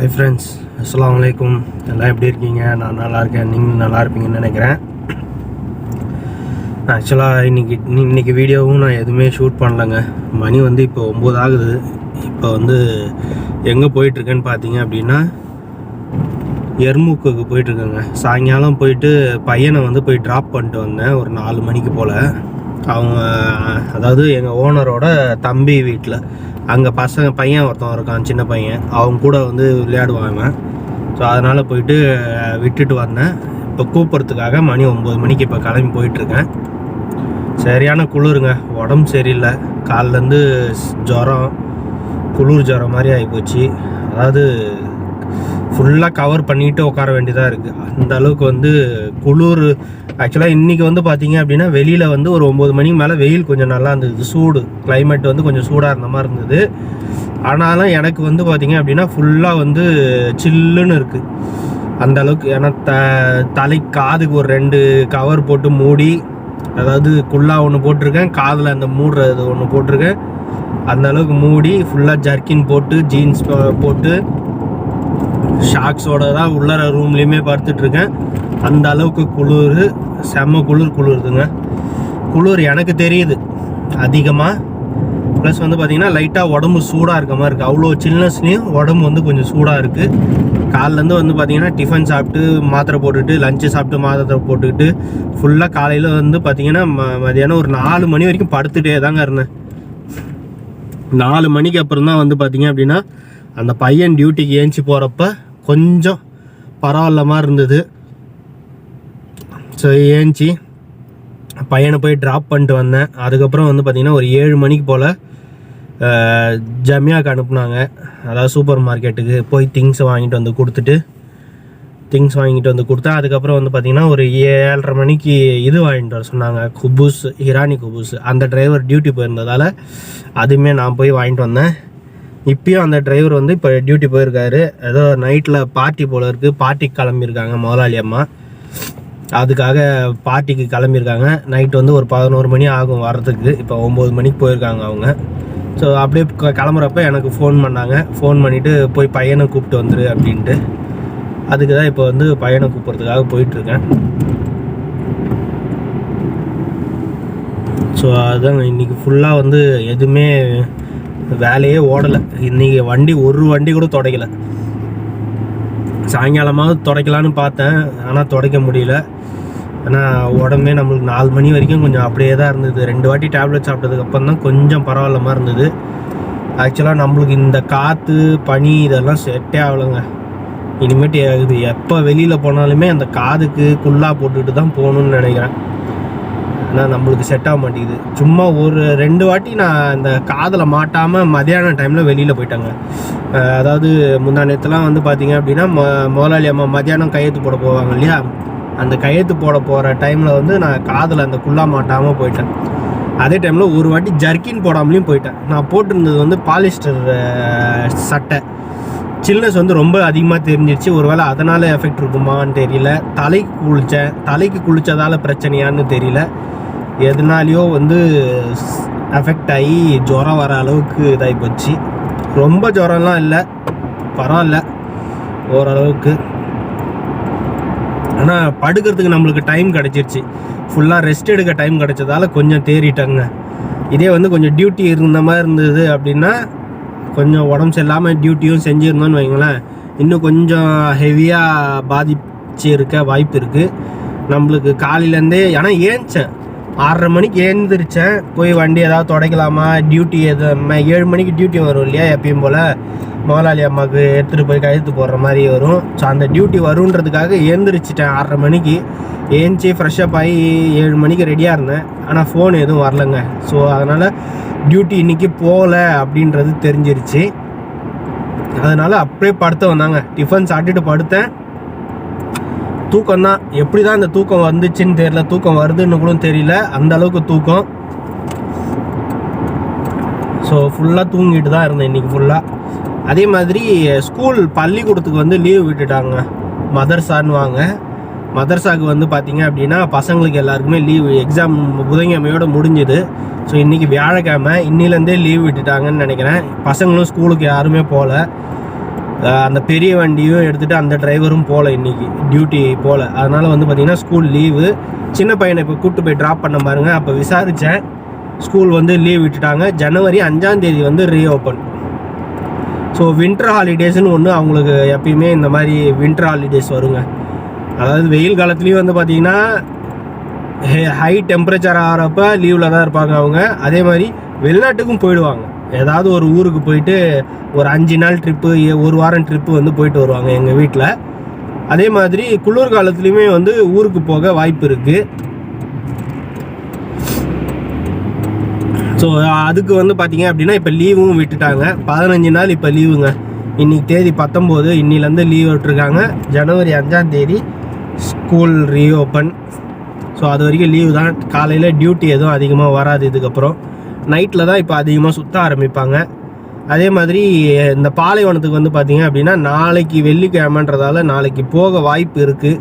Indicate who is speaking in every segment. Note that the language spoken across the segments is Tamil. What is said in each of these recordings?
Speaker 1: ஹாய் ஃப்ரெண்ட்ஸ் அஸ்லாம் வலைக்கும் எல்லாம் எப்படி இருக்கீங்க? நான் நல்லா இருக்கேன் நீங்கள் நல்லா இருப்பீங்கன்னு நினைக்கிறேன் ஆக்சுவலாக இன்னைக்கு இன்னி- இன்னைக்கு வீடியோவும் நான் எதுவுமே ஷூட் பண்ணலைங்க. மணி வந்து இப்போ ஒம்பது ஆகுது. இப்போ வந்து எங்கே போயிட்டுருக்கேன்னு பார்த்தீங்க அப்படின்னா எர்முக்குக்கு போயிட்டுருக்கேங்க. சாயங்காலம் போயிட்டு பையனை வந்து போய் ட்ராப் பண்ணிட்டு வந்தேன். ஒரு நாலு மணிக்கு போல். அவங்க அதாவது எங்கள் ஓனரோட தம்பி வீட்டில் அங்கே பசங்க பையன் ஒருத்தன் இருக்கான் சின்ன பையன். அவங்க கூட வந்து விளையாடுவாங்க ஸோ அதனால் போயிட்டு விட்டுட்டு வந்தேன். இப்போ கூப்பிட்றதுக்காக மணி ஒம்பது மணிக்கு இப்போ கிளம்பி போயிட்டுருக்கேன். சரியான குளிருங்க. உடம்பு சரியில்லை. காலிலேருந்து ஜுரம் குளிர் ஜுரம் மாதிரி ஆகிப்போச்சு அதாவது ஃபுல்லாக கவர் பண்ணிட்டு உட்கார வேண்டியதாக இருக்குது அந்த அளவுக்கு வந்து குளிர் ஆக்சுவலாக இன்றைக்கி வந்து பார்த்தீங்க அப்படின்னா வெளியில் வந்து ஒரு ஒம்பது மணிக்கு மேலே வெயில் கொஞ்சம் நல்லா இருந்தது. சூடு கிளைமேட் வந்து கொஞ்சம் சூடாக இருந்த மாதிரி இருந்தது. ஆனாலும் எனக்கு வந்து பார்த்தீங்க அப்படின்னா ஃபுல்லாக வந்து சில்லுன்னு இருக்குது அந்த அளவுக்கு ஏன்னா த தலை காதுக்கு ஒரு ரெண்டு கவர் போட்டு மூடி அதாவது குல்லா ஒன்று போட்டிருக்கேன் காதில் அந்த மூடுறது ஒன்று போட்டிருக்கேன். அந்த அளவுக்கு மூடி ஃபுல்லாக ஜர்க்கின் போட்டு ஜீன்ஸ் போட்டு ஷாக்ஸோட தான் உள்ளர ரூம்லேயுமே படுத்துட்ருக்கேன் அந்த அளவுக்கு குளிர் செம்ம குளிர் குளிருதுங்க. குளிர் எனக்கு தெரியுது. அதிகமாக ப்ளஸ் வந்து பார்த்திங்கன்னா லைட்டாக உடம்பு சூடாக இருக்க மாதிரி இருக்குது அவ்வளோ சில்னஸ்லேயும் உடம்பு வந்து கொஞ்சம் சூடாக இருக்குது காலிலேருந்து வந்து பார்த்திங்கன்னா டிஃபன் சாப்பிட்டு மாத்திரை போட்டுட்டு லஞ்சு சாப்பிட்டு மாத்திரை போட்டுக்கிட்டு ஃபுல்லாக காலையில் வந்து பார்த்திங்கன்னா ம மதியானம் ஒரு நாலு மணி வரைக்கும் படுத்துகிட்டே தாங்க இருந்தேன். நாலு மணிக்கு அப்புறம் தான் வந்து பார்த்திங்க அப்படின்னா அந்த பையன் டியூட்டிக்கு ஏஞ்சி போகிறப்ப கொஞ்சம் பரவாயில்ல மாதிரி இருந்தது. ஸோ ஏஞ்சி. பையனை போய் ட்ராப் பண்ணிட்டு வந்தேன். அதுக்கப்புறம் வந்து பார்த்திங்கன்னா ஒரு ஏழு மணிக்கு போல் ஜமியாவுக்கு அனுப்புனாங்க. அதாவது சூப்பர் மார்க்கெட்டுக்கு போய் திங்ஸ் வாங்கிட்டு வந்து கொடுத்துட்டு திங்ஸ் வாங்கிட்டு வந்து கொடுத்தேன். அதுக்கப்புறம் வந்து பார்த்திங்கன்னா ஒரு ஏழரை மணிக்கு இது வாங்கிட்டு வர சொன்னாங்க. குபூஸ் ஹிரானி குபூஸ். அந்த டிரைவர் டியூட்டி போயிருந்ததால் அதுவுமே நான் போய் வாங்கிட்டு வந்தேன். இப்பயும் அந்த டிரைவர் வந்து இப்போ டியூட்டி போயிருக்காரு. ஏதோ நைட்டில் பார்ட்டி போல இருக்குது பார்ட்டிக்கு கிளம்பியிருக்காங்க முதலாளி அம்மா. அதுக்காக பார்ட்டிக்கு கிளம்பியிருக்காங்க. நைட் வந்து ஒரு பதினோரு மணி ஆகும் வர்றதுக்கு. இப்போ ஒம்பது மணிக்கு போயிருக்காங்க அவங்க. ஸோ அப்படியே க- கிளம்புறப்ப எனக்கு ஃபோன் பண்ணாங்க. ஃபோன் பண்ணிவிட்டு போய் பையனை கூப்பிட்டு வந்துரு அப்படின்ட்டு. அதுக்கு தான் இப்போ வந்து பையனை கூப்பிட்றதுக்காக போயிட்டுருக்கேன். ஸோ அதுதான் இன்றைக்கி ஃபுல்லாக வந்து எதுவுமே வேலையே ஓடலை. இன்றைக்கி வண்டி ஒரு வண்டி கூட துடைக்கலை. சாயங்காலமாவது துடைக்கலான்னு பார்த்தேன். ஆனால் துடைக்க முடியல. ஆனால் உடம்பே நம்மளுக்கு நாலு மணி வரைக்கும் கொஞ்சம் அப்படியே தான் இருந்தது. ரெண்டு வாட்டி டேப்லெட் சாப்பிட்டதுக்கப்புறம் தான் கொஞ்சம் பரவாயில்லமாக இருந்தது. ஆக்சுவலாக நம்மளுக்கு இந்த காற்று பனி இதெல்லாம் செட்டே ஆகலைங்க. இனிமேட்டு இது எப்போ வெளியில் போனாலுமே அந்த காதுக்கு குல்லா போட்டுட்டு தான் போகணுன்னு நினைக்கிறேன். ஏன்னா நம்மளுக்கு செட் ஆக மாட்டேங்குது. சும்மா ஒரு ரெண்டு வாட்டி நான் இந்த காதில் மாட்டாமல் மதியான டைமில் வெளியில் போயிட்டாங்க. அதாவது முந்தா நேரத்துலாம் வந்து பார்த்தீங்க அப்படின்னா மொ முதலாளி அம்மா மதியானம் கையெழுத்து போட போவாங்க இல்லையா? அந்த கையெழுத்து போட போகிற டைமில் வந்து நான் காதில் அந்த குல்லா மாட்டாமல் போயிட்டேன். அதே டைமில் ஒரு வாட்டி ஜர்க்கின் போடாமலையும் போயிட்டேன். நான் போட்டிருந்தது வந்து பாலிஸ்டர் சட்டை. சில்னஸ் வந்து ரொம்ப அதிகமாக தெரிஞ்சிருச்சு. ஒருவேளை அதனால் எஃபெக்ட் இருக்குமான்னு தெரியல. தலைக்கு குளித்தேன் தலைக்கு குளித்ததால் பிரச்சனையான்னு தெரியல. எதனாலையோ வந்து எஃபெக்ட் ஆகி ஜுரம் வர அளவுக்கு இதாகி போச்சு. ரொம்ப ஜுரம்லாம் இல்லை. பரவாயில்ல. ஓரளவுக்கு. ஆனால் படுக்கிறதுக்கு நம்மளுக்கு டைம் கிடச்சிருச்சு. ஃபுல்லாக ரெஸ்ட் எடுக்க டைம் கிடச்சதால கொஞ்சம் தேறிட்டாங்க. இதே வந்து கொஞ்சம் டியூட்டி இருந்த மாதிரி இருந்தது அப்படின்னா கொஞ்சம் உடம்பு சரியில்லாமல் டியூட்டியும் செஞ்சுருந்தோன்னு வைங்களேன். இன்னும் கொஞ்சம் ஹெவியாக பாதிச்சு இருக்க வாய்ப்பு இருக்குது நம்மளுக்கு காலையிலேருந்தே ஏன்னா ஏஞ்சேன் ஆறரை மணிக்கு எழுந்திரிச்சேன். போய் வண்டி ஏதாவது துடைக்கலாமா? டியூட்டி எது ஏழு மணிக்கு டியூட்டி வரும் இல்லையா எப்பயும் போல்? முதலாளி அம்மாவுக்கு எடுத்துகிட்டு போய் கழுத்து போடுற மாதிரி வரும். ஸோ அந்த டியூட்டி வருன்றதுக்காக எழுந்திரிச்சிட்டேன் ஆறரை மணிக்கு. ஏஞ்சி ஃப்ரெஷ்ஷப் ஆகி ஏழு மணிக்கு ரெடியாக இருந்தேன். ஆனால் ஃபோன் எதுவும் வரலங்க. ஸோ அதனால் டியூட்டி இன்றைக்கி போகல அப்படின்றது தெரிஞ்சிருச்சு. அதனால் அப்படியே படுத்த வந்தாங்க. டிஃபன் சாப்பிட்டுட்டு படுத்தேன். தூக்கம் தான் எப்படி தான் இந்த தூக்கம் வந்துச்சுன்னு தெரியல. தூக்கம் வருதுன்னு கூட தெரியல. அந்த அளவுக்கு தூக்கம். ஸோ ஃபுல்லாக தூங்கிட்டு தான் இருந்தேன் இன்னைக்கு ஃபுல்லாக அதே மாதிரி ஸ்கூல் பள்ளிக்கூடத்துக்கு வந்து லீவ் விட்டுட்டாங்க. மதர்சான்னு வாங்க. மதர்சாக்கு வந்து பார்த்தீங்க அப்படின்னா பசங்களுக்கு எல்லாருக்குமே லீவ் எக்ஸாம் புதன்கிழமையோடு முடிஞ்சுது. ஸோ இன்றைக்கி வியாழக்கிழமை இன்னிலேருந்தே லீவ் விட்டுட்டாங்கன்னு நினைக்கிறேன். பசங்களும் ஸ்கூலுக்கு யாருமே போகல அந்த பெரிய வண்டியும் எடுத்துகிட்டு அந்த டிரைவரும் போகல இன்னைக்கு டியூட்டி போகல அதனால் வந்து பார்த்திங்கன்னா ஸ்கூல் லீவு சின்ன பையனை இப்போ கூப்பிட்டு போய் ட்ராப் பண்ண பாருங்கள் அப்போ விசாரித்தேன் ஸ்கூல் வந்து லீவ் விட்டுட்டாங்க. ஜனவரி அஞ்சாந்தேதி வந்து ரீஓப்பன் ஸோ வின்டர் ஹாலிடேஸ்னு ஒன்று அவங்களுக்கு எப்பயுமே இந்த மாதிரி வின்டர் ஹாலிடேஸ் வருங்க. அதாவது வெயில் காலத்துலேயும் வந்து பார்த்திங்கன்னா ஹை டெம்பரேச்சர் ஆகிறப்ப லீவில் தான் இருப்பாங்க அவங்க. அதே மாதிரி வெளிநாட்டுக்கும் போயிடுவாங்க. ஏதாவது ஒரு ஊருக்கு போயிட்டு ஒரு அஞ்சு நாள் ட்ரிப்பு ஒரு வாரம் ட்ரிப்பு வந்து போயிட்டு வருவாங்க எங்கள் வீட்டில் அதே மாதிரி குளிர் காலத்துலேயுமே வந்து ஊருக்கு போக வாய்ப்பு இருக்குது ஸோ அதுக்கு வந்து பார்த்தீங்க அப்படின்னா இப்போ லீவும் விட்டுட்டாங்க. பதினஞ்சு நாள் இப்போ லீவுங்க இன்னைக்கு தேதி பத்தொம்போது இன்னிலேருந்து லீவ் விட்டுருக்காங்க. ஜனவரி அஞ்சாம் தேதி ஸ்கூல் ரீஓப்பன் ஸோ அது வரைக்கும் லீவு தான். காலையில் டியூட்டி எதுவும் அதிகமாக வராது இதுக்கப்புறம். நைட்டில் தான் இப்போ அதிகமாக சுற்ற ஆரம்பிப்பாங்க. அதே மாதிரி இந்த பாலைவனத்துக்கு வந்து பார்த்திங்க அப்படின்னா நாளைக்கு வெள்ளிக்கிழமைன்றதால நாளைக்கு போக வாய்ப்பு இருக்குது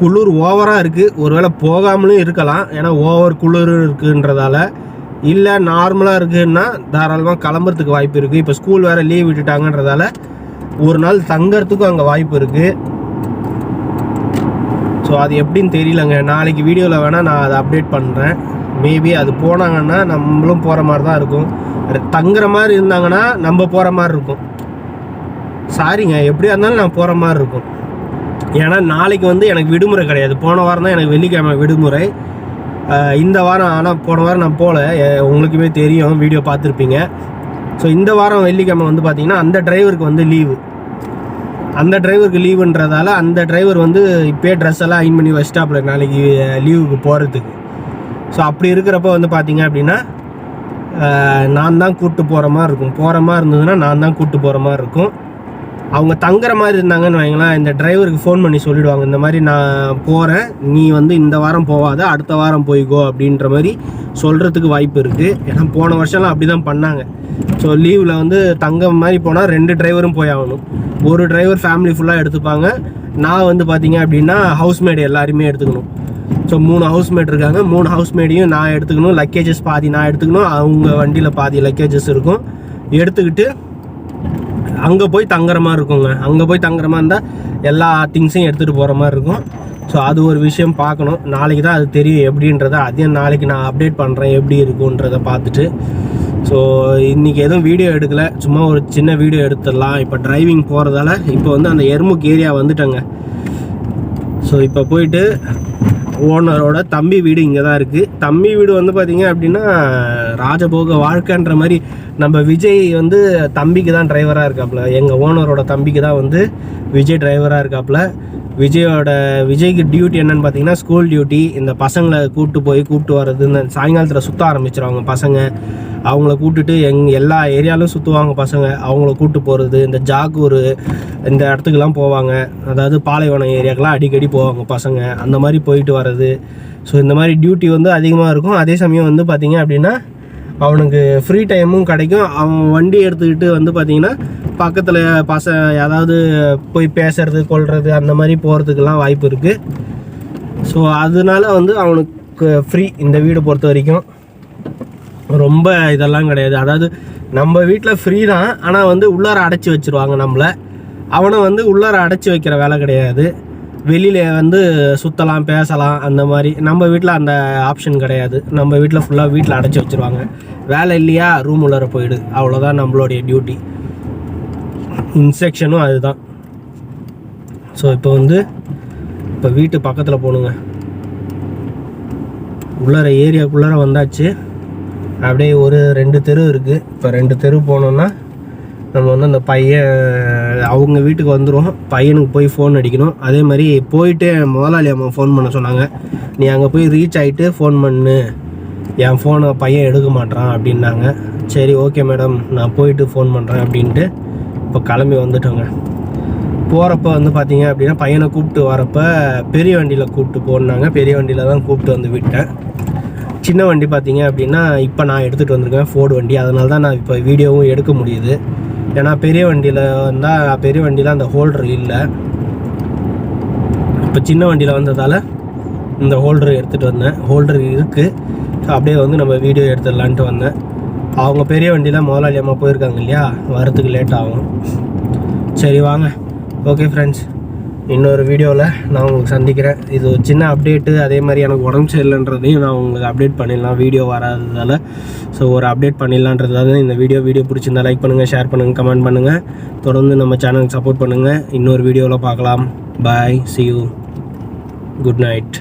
Speaker 1: குளிர் ஓவராக இருக்குது ஒருவேளை போகாமலும் இருக்கலாம். ஏன்னா ஓவர் குளிர் இருக்குன்றதால. இல்லை நார்மலாக இருக்குன்னா தாராளமாக கிளம்புறதுக்கு வாய்ப்பு இருக்குது இப்போ ஸ்கூல் வேறு லீவ் விட்டுட்டாங்கன்றதால ஒரு நாள் தங்கறதுக்கும் அங்கே வாய்ப்பு இருக்குது ஸோ அது எப்படின்னு தெரியலங்க. நாளைக்கு வீடியோவில் வேணால் நான் அதை அப்டேட் பண்ணுறேன் மேபி அது போனாங்கன்னா நம்மளும் போகிற மாதிரி தான் இருக்கும். தங்குற மாதிரி இருந்தாங்கன்னா நம்ம போகிற மாதிரி இருக்கும். சாரிங்க எப்படியா இருந்தாலும் நான் போகிற மாதிரி இருக்கும். ஏன்னா நாளைக்கு வந்து எனக்கு விடுமுறை கிடையாது. போன வாரம் தான் எனக்கு வெள்ளிக்கிழமை விடுமுறை. இந்த வாரம் ஆனால் போன வாரம் நான் போகல உங்களுக்குமே தெரியும் வீடியோ பார்த்துருப்பீங்க. ஸோ இந்த வாரம் வெள்ளிக்கிழமை வந்து பார்த்தீங்கன்னா அந்த டிரைவருக்கு வந்து லீவு. அந்த டிரைவருக்கு லீவுன்றதால அந்த டிரைவர் வந்து இப்போயே ட்ரெஸ் எல்லாம் அயன் பண்ணி வச்சிட்டாப்புல நாளைக்கு லீவுக்கு போகிறதுக்கு ஸோ அப்படி இருக்கிறப்ப வந்து பார்த்தீங்க அப்படின்னா நான் தான் கூப்பிட்டு போகிற மாதிரி இருக்கும். போகிற மாதிரி இருந்ததுன்னா நான் தான் கூப்பிட்டு போகிற மாதிரி இருக்கும். அவங்க தங்குற மாதிரி இருந்தாங்கன்னு வைங்களேன் இந்த டிரைவருக்கு ஃபோன் பண்ணி சொல்லிடுவாங்க இந்த மாதிரி நான் போகிறேன் நீ வந்து இந்த வாரம் போகாத அடுத்த வாரம் போய்க்கோ அப்படின்ற மாதிரி சொல்கிறதுக்கு வாய்ப்பு இருக்குது ஏன்னா போன வருஷம்லாம் அப்படி தான் பண்ணாங்க ஸோ லீவில் வந்து தங்க மாதிரி போனால் ரெண்டு டிரைவரும் போய் ஆகணும். ஒரு டிரைவர் ஃபேமிலி ஃபுல்லாக எடுத்துப்பாங்க. நான் வந்து பார்த்தீங்க அப்படின்னா ஹவுஸ்மேட் எல்லாருமே எடுத்துக்கணும். ஸோ மூணு ஹவுஸ்மேட் இருக்காங்க. மூணு ஹவுஸ்மேடையும் நான் எடுத்துக்கணும். லக்கேஜஸ் பாதி நான் எடுத்துக்கணும். அவங்க வண்டியில் பாதி லக்கேஜஸ் இருக்கும். எடுத்துக்கிட்டு அங்கே போய் தங்குற மாதிரி இருக்குங்க. அங்கே போய் தங்குற மாதிரி இருந்தால் எல்லா திங்ஸையும் எடுத்துகிட்டு போகிற மாதிரி இருக்கும். ஸோ அது ஒரு விஷயம் பார்க்கணும். நாளைக்கு தான் அது தெரியும் எப்படின்றத. அதையும் நாளைக்கு நான் அப்டேட் பண்ணுறேன் எப்படி இருக்குன்றத பார்த்துட்டு. ஸோ இன்றைக்கி எதுவும் வீடியோ எடுக்கலை. சும்மா ஒரு சின்ன வீடியோ எடுத்துடலாம். இப்போ டிரைவிங் போகிறதால இப்போ வந்து அந்த எர்முக் ஏரியா வந்துட்டேங்க. ஸோ இப்போ போயிட்டு ஓனரோட தம்பி வீடு இங்கே தான் இருக்குது தம்பி வீடு வந்து பார்த்தீங்க அப்படின்னா ராஜபோக வாழ்க்கைன்ற மாதிரி நம்ம விஜய் வந்து தம்பிக்கு தான் டிரைவராக இருக்காப்புல எங்கள் ஓனரோட தம்பிக்கு தான் வந்து விஜய் டிரைவராக இருக்காப்புல விஜயோட விஜய்க்கு டியூட்டி என்னன்னு பார்த்தீங்கன்னா ஸ்கூல் டியூட்டி இந்த பசங்களை கூப்பிட்டு போய் கூப்பிட்டு வர்றது இந்த சாயங்காலத்தில் சுற்ற ஆரம்பிச்சிருவாங்க பசங்க. அவங்கள கூப்பிட்டுட்டு எங் எல்லா ஏரியாலும் சுற்றுவாங்க பசங்க. அவங்கள கூப்பிட்டு போகிறது இந்த ஜாகூர் இந்த இடத்துக்குலாம் போவாங்க. அதாவது பாலைவனம் ஏரியாக்கெல்லாம் அடிக்கடி போவாங்க பசங்க. அந்த மாதிரி போயிட்டு வர்றது. ஸோ இந்த மாதிரி டியூட்டி வந்து அதிகமாக இருக்கும். அதே சமயம் வந்து பார்த்திங்க அப்படின்னா அவனுக்கு ஃப்ரீ டைமும் கிடைக்கும். அவன் வண்டி எடுத்துக்கிட்டு வந்து பார்த்திங்கன்னா பக்கத்தில் பச ஏதாவது போய் பேசுறது கொள்வது அந்த மாதிரி போகிறதுக்கெல்லாம் வாய்ப்பு இருக்குது ஸோ அதனால வந்து அவனுக்கு ஃப்ரீ இந்த வீடு பொறுத்த வரைக்கும் ரொம்ப இதெல்லாம் கிடையாது. அதாவது நம்ம வீட்டில் ஃப்ரீ தான். ஆனால் வந்து உள்ளார அடைச்சி வச்சிருவாங்க நம்மளை. அவனை வந்து உள்ளார அடைச்சி வைக்கிற வேலை கிடையாது. வெளியில் வந்து சுற்றலாம் பேசலாம் அந்த மாதிரி. நம்ம வீட்டில் அந்த ஆப்ஷன் கிடையாது. நம்ம வீட்டில் ஃபுல்லாக வீட்டில் அடைச்சி வச்சிருவாங்க. வேலை இல்லையா ரூம் உள்ளார போயிடு. அவ்வளோதான் நம்மளுடைய டியூட்டி இன்ஸ்ட்ரக்ஷனும் அதுதான். ஸோ இப்போ வந்து இப்போ வீட்டு பக்கத்தில் போகணுங்க உள்ளார ஏரியாக்குள்ளார வந்தாச்சு. அப்படியே ஒரு ரெண்டு தெரு இருக்குது இப்போ ரெண்டு தெரு போனோன்னா நம்ம வந்து அந்த பையன் அவங்க வீட்டுக்கு வந்துடும் பையனுக்கு போய் ஃபோன் அடிக்கணும். அதே மாதிரி போயிட்டு முதலாளி அம்மா ஃபோன் பண்ண சொன்னாங்க. நீ அங்கே போய் ரீச் ஆகிட்டு ஃபோன் பண்ணு. என் ஃபோனை பையன் எடுக்க மாட்டான் அப்படின்னாங்க. சரி ஓகே மேடம் நான் போயிட்டு ஃபோன் பண்ணுறேன் அப்படின்ட்டு இப்போ கிளம்பி வந்துட்டோங்க. போகிறப்ப வந்து பார்த்தீங்க அப்படின்னா பையனை கூப்பிட்டு வரப்ப பெரிய வண்டியில் கூப்பிட்டு போனாங்க. பெரிய வண்டியில் தான் கூப்பிட்டு வந்து விட்டேன். சின்ன வண்டி பார்த்தீங்க அப்படின்னா இப்போ நான் எடுத்துகிட்டு வந்திருக்கேன் ஃபோர்டு வண்டி. அதனால தான் நான் இப்போ வீடியோவும் எடுக்க முடியுது. ஏன்னா பெரிய வண்டியில் வந்தால் பெரிய வண்டியில் அந்த ஹோல்டர் இல்லை. இப்போ சின்ன வண்டியில் வந்ததால் இந்த ஹோல்டர் எடுத்துகிட்டு வந்தேன். ஹோல்டர் இருக்குது அப்படியே வந்து நம்ம வீடியோ எடுத்துடலான்ட்டு வந்தேன். அவங்க பெரிய வண்டியில் முதலாளி அம்மா போயிருக்காங்க இல்லையா? வரத்துக்கு லேட் ஆகும். சரி வாங்க. ஓகே ஃப்ரெண்ட்ஸ் இன்னொரு வீடியோவில் நான் உங்களுக்கு சந்திக்கிறேன். இது ஒரு சின்ன அப்டேட்டு அதே மாதிரி எனக்கு உடம்பு சரியில்லைன்றதையும் நான் உங்களுக்கு அப்டேட் பண்ணிடலாம். வீடியோ வராததால் ஸோ ஒரு அப்டேட் பண்ணிடலான்றதால இந்த வீடியோ வீடியோ பிடிச்சிருந்தா லைக் பண்ணுங்கள் ஷேர் பண்ணுங்கள் கமெண்ட் பண்ணுங்கள் தொடர்ந்து நம்ம சேனலுக்கு சப்போர்ட் பண்ணுங்கள் இன்னொரு வீடியோவில் பார்க்கலாம். Bye see you good night